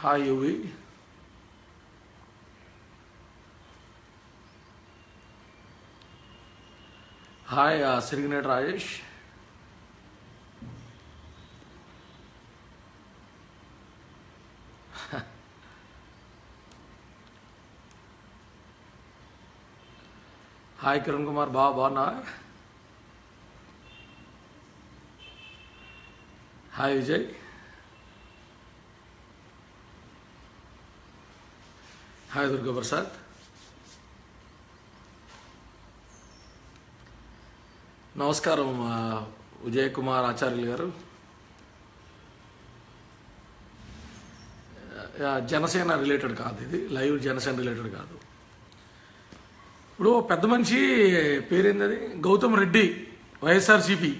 Hi Yuvi hi Sirigineti Rajesh hi Kiran Kumar బా బాగున్నా hi Vijay hi Durgaprasad నమస్కారం ఆ, విజయ్ కుమార్ ఆచార్యులు గారు జనసేన రిలేటెడ్ కాదు ఇది లైవ్ జనసేన రిలేటెడ్ కాదు ఇప్పుడు పెద్ద మనిషి పేరేంది అది గౌతమ్ రెడ్డి వైఎస్ఆర్సిపి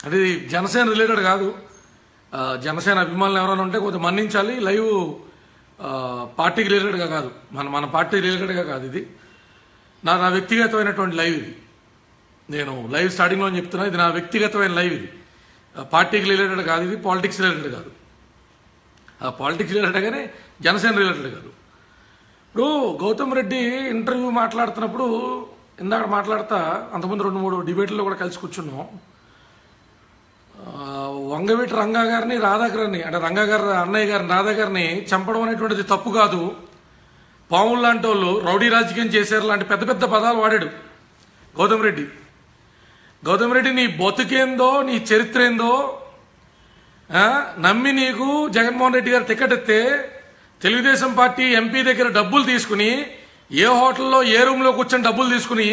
అది జనసేన రిలేటెడ్ కాదు జనసేన అభిమానులు ఎవరైనా ఉంటే కొంచెం మన్నించాలి లైవ్ పార్టీకి రిలేటెడ్గా కాదు. మన మన పార్టీ రిలేటెడ్గా కాదు ఇది. నా నా వ్యక్తిగతమైనటువంటి లైవ్ ఇది. నేను లైవ్ స్టార్టింగ్లో చెప్తున్నా ఇది నా వ్యక్తిగతమైన లైవ్ ఇది. పార్టీకి రిలేటెడ్ కాదు ఇది పాలిటిక్స్ రిలేటెడ్ కాదు. ఆ పాలిటిక్స్ రిలేటెడ్ కానీ జనసేన రిలేటెడ్ కాదు. ఇప్పుడు గౌతమ్ రెడ్డి ఇంటర్వ్యూ మాట్లాడుతున్నప్పుడు ఇందాక మాట్లాడతా అంతకుముందు రెండు మూడు డిబేట్లో కూడా కలిసి కూర్చున్నాం. వంగవీటి రంగా గారిని రాధా అంటే రంగా అన్నయ్య గారిని రాధాగారిని చంపడం అనేటువంటిది తప్పు కాదు. పాములు లాంటి వాళ్ళు రౌడీ రాజకీయం చేశారు లాంటి పెద్ద పెద్ద పదాలు వాడాడు గౌతమ్ రెడ్డి. గౌతమ్ రెడ్డి నీ బతుకేందో నీ చరిత్ర ఏందో నమ్మి నీకు జగన్మోహన్ రెడ్డి గారు టికెట్ ఇస్తే తెలుగుదేశం పార్టీ ఎంపీ దగ్గర డబ్బులు తీసుకుని ఏ హోటల్లో ఏ రూమ్లో కూర్చొని డబ్బులు తీసుకుని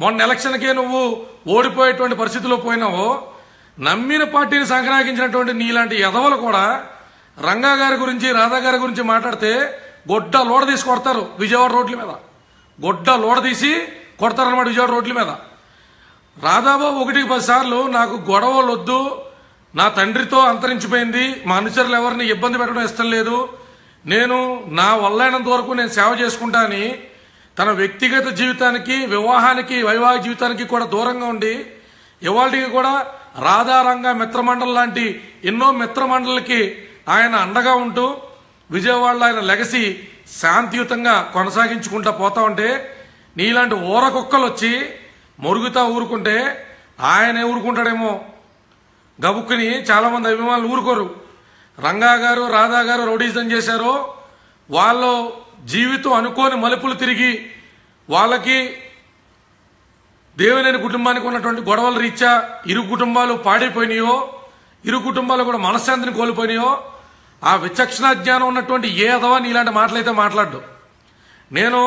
మొన్న ఎలక్షన్కే నువ్వు ఓడిపోయేటువంటి పరిస్థితిలో పోయినావో నమ్మిన పార్టీని సంక్రాగించినటువంటి నీలాంటి యదవలు కూడా రంగా గారి గురించి రాధా గారి గురించి మాట్లాడితే గొడ్డ లోడ తీసి కొడతారు విజయవాడ రోడ్ల మీద. గొడ్డ లోడ తీసి కొడతారనమాట విజయవాడ రోడ్ల మీద. రాధాబాబు ఒకటికి పది సార్లు నాకు గొడవలు వద్దు నా తండ్రితో అంతరించిపోయింది మా అనుచరులు ఎవరిని ఇబ్బంది పెట్టడం ఇష్టం లేదు నేను నా వల్లైనంత వరకు నేను సేవ చేసుకుంటాని తన వ్యక్తిగత జీవితానికి వివాహానికి వైవాహిక జీవితానికి కూడా దూరంగా ఉండి ఇవాళకి కూడా రాధారంగ మిత్రమండలి లాంటి ఎన్నో మిత్రమండలికి ఆయన అండగా ఉంటూ విజయవాడలో ఆయన లెగసి శాంతియుతంగా కొనసాగించుకుంటా పోతా ఉంటే నీలాంటి ఊర కుక్కలు వచ్చి మొరుగుతా ఊరుకుంటే ఆయన ఊరుకుంటాడేమో. గబుక్కుని చాలామంది అభిమానులు ఊరుకోరు. రంగా గారు రాధా గారు రౌడీజం చేశారు వాళ్ళు జీవితం అనుకోని మలుపులు తిరిగి వాళ్ళకి దేవినేని కుటుంబానికి ఉన్నటువంటి గొడవల రీత్యా ఇరు కుటుంబాలు పాడైపోయినాయో ఇరు కుటుంబాలు కూడా మనశ్శాంతిని కోల్పోయినాయో ఆ విచక్షణ జ్ఞానం ఉన్నటువంటి ఏ అదవా నీలాంటి మాటలైతే మాట్లాడు నేను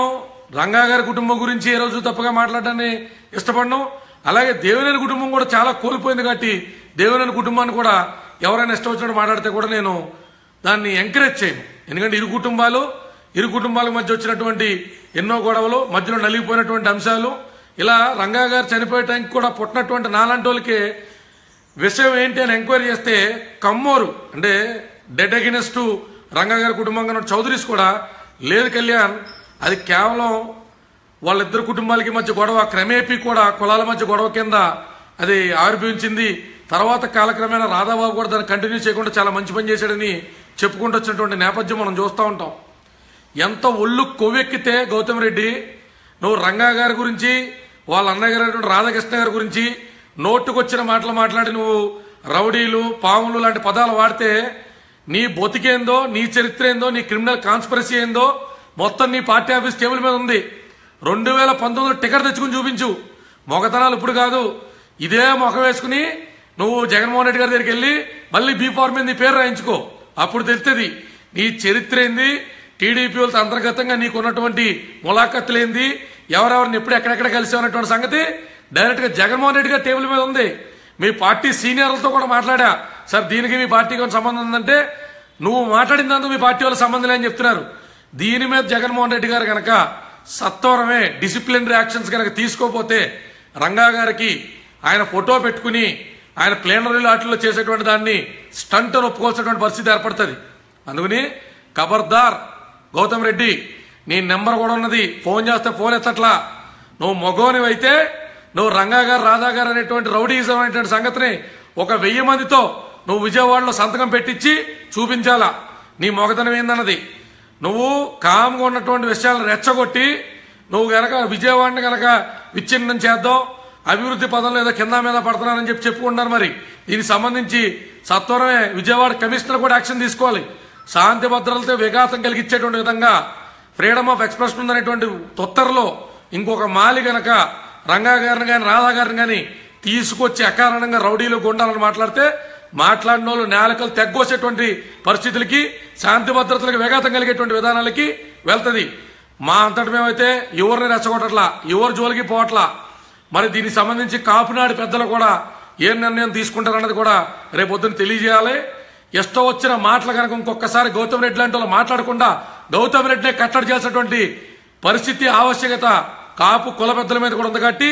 రంగా గారి కుటుంబం గురించి ఏ రోజు తప్పగా మాట్లాడడాన్ని ఇష్టపడను. అలాగే దేవినేని కుటుంబం కూడా చాలా కోల్పోయింది కాబట్టి దేవినేని కుటుంబాన్ని కూడా ఎవరైనా ఇష్టం వచ్చినట్టు మాట్లాడితే కూడా నేను దాన్ని ఎంకరేజ్ చేయను. ఎందుకంటే ఇరు కుటుంబాలు ఇరు కుటుంబాల మధ్య వచ్చినటువంటి ఎన్నో గొడవలు మధ్యలో నలిగిపోయినటువంటి అంశాలు ఇలా రంగా గారు చనిపోయే టైంకి కూడా పుట్టినటువంటి నాలాంటి వాళ్ళకి విషయం ఏంటి అని ఎంక్వైరీ చేస్తే కమ్మోరు అంటే డెడ్ అగెనెస్ట్ రంగా గారి కుటుంబంగా ఉన్న చౌదరీస్ కూడా లేదు కళ్యాణ్ అది కేవలం వాళ్ళిద్దరు కుటుంబాలకి మధ్య గొడవ క్రమేపీ కూడా కులాల మధ్య గొడవ కింద అది ఆవిర్భవించింది. తర్వాత కాలక్రమేణా రాధాబాబు కూడా దాన్ని కంటిన్యూ చేయకుండా చాలా మంచి పని చేశాడని చెప్పుకుంటూ వచ్చినటువంటి నేపథ్యం మనం చూస్తూ ఉంటాం. ఎంత ఒళ్ళు కొవ్వెక్కితే గౌతమ్ రెడ్డి నువ్వు రంగా గారి గురించి వాళ్ళ అన్నయ్య గారు రాధాకృష్ణ గారి గురించి నోటుకొచ్చిన మాటలు మాట్లాడి నువ్వు రౌడీలు పాములు లాంటి పదాలు వాడితే నీ బతికేందో నీ చరిత్ర ఏందో నీ క్రిమినల్ కాన్స్పరసీ ఏందో మొత్తం నీ పార్టీ ఆఫీస్ టేబుల్ మీద ఉంది. రెండు వేల పంతొమ్మిదిలో టికెట్ తెచ్చుకుని చూపించు. మొగతనాలు ఇప్పుడు కాదు. ఇదే మొఖం వేసుకుని నువ్వు జగన్మోహన్ రెడ్డి గారి దగ్గరికి వెళ్ళి మళ్ళీ బీ ఫార్మ్ మీద నీ పేరు రాయించుకో. అప్పుడు తెలుస్తుంది నీ చరిత్ర ఏంది టీడీపీ వాళ్ళతో అంతర్గతంగా నీకు ఉన్నటువంటి ఎవరెవరిని ఎప్పుడు ఎక్కడెక్కడ కలిసి ఉన్నటువంటి సంగతి డైరెక్ట్గా జగన్మోహన్ రెడ్డి గారి టేబుల్ మీద ఉంది. మీ పార్టీ సీనియర్లతో కూడా మాట్లాడా. సార్ దీనికి మీ పార్టీకి సంబంధం ఉందంటే నువ్వు మాట్లాడిన దాంతో మీ పార్టీ వాళ్ళ సంబంధం లేని చెప్తున్నారు. దీని మీద జగన్మోహన్ రెడ్డి గారు కనుక సత్వరమే డిసిప్లిన్ రియాక్షన్స్ కనుక తీసుకోపోతే రంగా గారికి ఆయన ఫోటో పెట్టుకుని ఆయన ప్లేనరీ ఆటల్లో చేసేటువంటి దాన్ని స్టంట్ ఒప్పుకోవాల్సినటువంటి పరిస్థితి ఏర్పడుతుంది. అందుకని ఖబర్దార్ గౌతమ్ రెడ్డి నీ నెంబర్ కూడా ఉన్నది. ఫోన్ చేస్తే ఫోన్ ఎత్తట్లా. నువ్వు మగోనివైతే నువ్వు రంగా గారు రాధా గారు అనేటువంటి రౌడీజం అనేటువంటి సంగతిని ఒక వెయ్యి మందితో నువ్వు విజయవాడలో సంతకం పెట్టించి చూపించాలా. నీ మొగతనం ఏందన్నది? నువ్వు కామ్గా ఉన్నటువంటి విషయాలను రెచ్చగొట్టి నువ్వు గనక విజయవాడని గనక విచ్ఛిన్నం చేద్దాం అభివృద్ధి పదంలో ఏదో కింద మీద పడుతున్నారని చెప్పి చెప్పుకుంటున్నారు మరి. దీనికి సంబంధించి సత్వరమే విజయవాడ కమిషనర్ కూడా యాక్షన్ తీసుకోవాలి. శాంతి భద్రతలతో విఘాతం కలిగించేటువంటి విధంగా ఫ్రీడమ్ ఆఫ్ ఎక్స్ప్రెషన్ ఉందనేటువంటి తొత్తరలో ఇంకొక మాలి గనక రంగా గారిని కానీ రాధా గారిని కానీ తీసుకొచ్చి అకారణంగా రౌడీలు గుండాలని మాట్లాడితే మాట్లాడిన వాళ్ళు నేలకలు తెగ్గోసేటువంటి పరిస్థితులకి శాంతి భద్రతలకు విఘాతం కలిగేటువంటి విధానాలకి వెళ్తుంది. మా అంతటి మేమైతే ఎవరిని రెచ్చగొట్టట్లా ఎవరు జోలికి పోవట్లా మరి దీనికి సంబంధించి కాపునాడు పెద్దలు కూడా ఏ నిర్ణయం తీసుకుంటారన్నది కూడా రేపొద్దున తెలియజేయాలి. ఇష్టం వచ్చిన మాటలు కనుక ఇంకొకసారి గౌతమ్ రెడ్డి లాంటి వాళ్ళు మాట్లాడకుండా గౌతమ్ రెడ్డిని కట్టడి చేసినటువంటి పరిస్థితి ఆవశ్యకత కాపు కుల పెద్దల మీద కూడా ఉంది కాబట్టి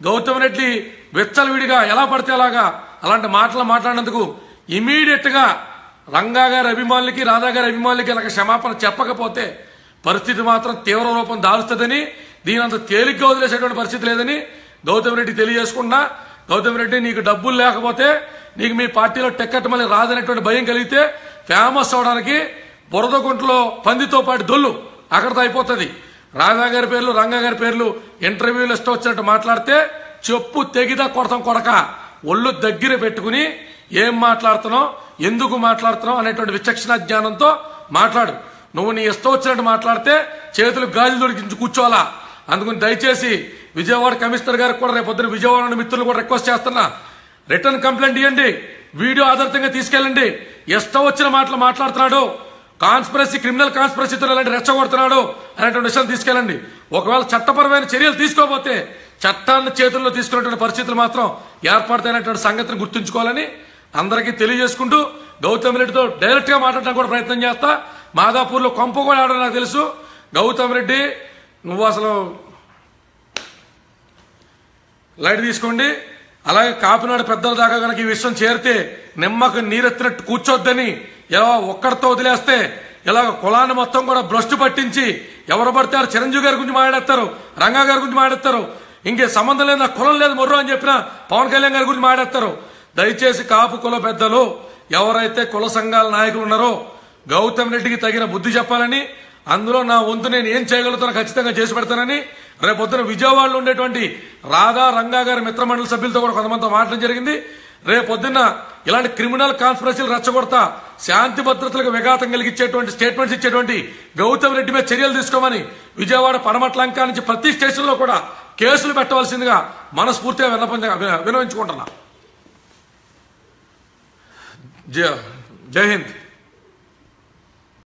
గౌతమ్ రెడ్డి విచ్చలవిడిగా ఎలా పడితే అలాగా అలాంటి మాటలు మాట్లాడినందుకు ఇమీడియట్గా రంగా గారి అభిమానులకి రాధా గారి అభిమానులకి ఇలా క్షమాపణ చెప్పకపోతే పరిస్థితి మాత్రం తీవ్ర రూపం దారుస్తుందని దీని అంత తేలిగ్గా వదిలేసేటువంటి పరిస్థితి లేదని గౌతమ్ రెడ్డి తెలియజేసుకున్నా గౌతమ్ రెడ్డి నీకు డబ్బులు లేకపోతే నీకు మీ పార్టీలో టిక్కెట్ మళ్ళీ రాదనేటువంటి భయం కలిగితే ఫేమస్ అవడానికి బురద గుంట్లో పందితో పాటు దొల్లు అక్కడితో అయిపోతుంది. రాధా గారి పేర్లు రంగా గారి పేర్లు ఇంటర్వ్యూలు ఇష్టం వచ్చినట్టు మాట్లాడితే చెప్పు తెగిదా కొడతాం కొడక. ఒళ్ళు దగ్గర పెట్టుకుని ఏం మాట్లాడుతున్నావు ఎందుకు మాట్లాడుతున్నావు అనేటువంటి విచక్షణ జ్ఞానంతో మాట్లాడు. నువ్వు నీ ఇష్టం వచ్చినట్టు మాట్లాడితే చేతులు గాజులు దొరికించి కూర్చోవాలా? అందుకని దయచేసి విజయవాడ కమిషనర్ గారికి కూడా రేపు పొద్దున విజయవాడ మిత్రులు కూడా రిక్వెస్ట్ చేస్తున్నా. రిటర్న్ కంప్లైంట్ ఇవ్వండి వీడియో ఆధారితంగా తీసుకెళ్ళండి. ఇష్టం వచ్చిన మాటలు మాట్లాడుతున్నాడు. కాన్స్పిరసీ క్రిమినల్ కాన్స్పిరసీతో ఇలాంటి రెచ్చగొడుతున్నాడు అనేటువంటి విషయాలు తీసుకెళ్ళండి. ఒకవేళ చట్టపరమైన చర్యలు తీసుకోకపోతే చట్టాన్ని చేతుల్లో తీసుకున్నటువంటి పరిస్థితులు మాత్రం ఏర్పడతాయనేటువంటి సంగతిని గుర్తుంచుకోవాలని అందరికీ తెలియజేసుకుంటూ గౌతమ్ రెడ్డితో డైరెక్ట్గా మాట్లాడడానికి కూడా ప్రయత్నం చేస్తా. మాదాపూర్లో కొంప కూడా ఆడడం నాకు తెలుసు. గౌతమ్ రెడ్డి నువ్వు అసలు లైట్ తీసుకోండి. అలాగే కాపినాడు పెద్దల దాకా కనుక ఈ విషయం చేరితే నిమ్మకు నీరెత్తినట్టు కూర్చోద్దని ఎలా ఒక్కడితో వదిలేస్తే ఇలా కులాన్ని మొత్తం కూడా భ్రష్టు పట్టించి ఎవరు పడతారు? చిరంజీవి గారి గురించి మాట్లాడతారు రంగా గారి గురించి మాట్లాడతారు. ఇంకే సంబంధం లేదు నా కులం లేదు మొర్రు అని చెప్పిన పవన్ కళ్యాణ్ గారి గురించి మాట్లాడతారు. దయచేసి కాపు కుల పెద్దలు ఎవరైతే కుల సంఘాల నాయకులు ఉన్నారో గౌతమ్ రెడ్డికి తగిన బుద్ధి చెప్పాలని అందులో నా వంతు నేను ఏం చేయగలుగుతానో ఖచ్చితంగా చేసి పెడతానని రేపొద్దున విజయవాడలో ఉండేటువంటి రాధా రంగా గారి మిత్రమండలి సభ్యులతో కూడా కొంతమంది మాట్లాడడం జరిగింది. రేపొద్దున ఇలాంటి క్రిమినల్ కాన్స్పిరసీలు రచ్చగొడతా శాంతి భద్రతలకు విఘాతం కలిగించేటువంటి స్టేట్మెంట్స్ ఇచ్చేటువంటి గౌతమ్ రెడ్డి మీద చర్యలు తీసుకోమని విజయవాడ పడమట్లంక నుంచి ప్రతి స్టేషన్లో కూడా కేసులు పెట్టవలసిందిగా మనస్ఫూర్తిగా విన్నపం వినవించుకుంటున్నా. జై జై హింద్.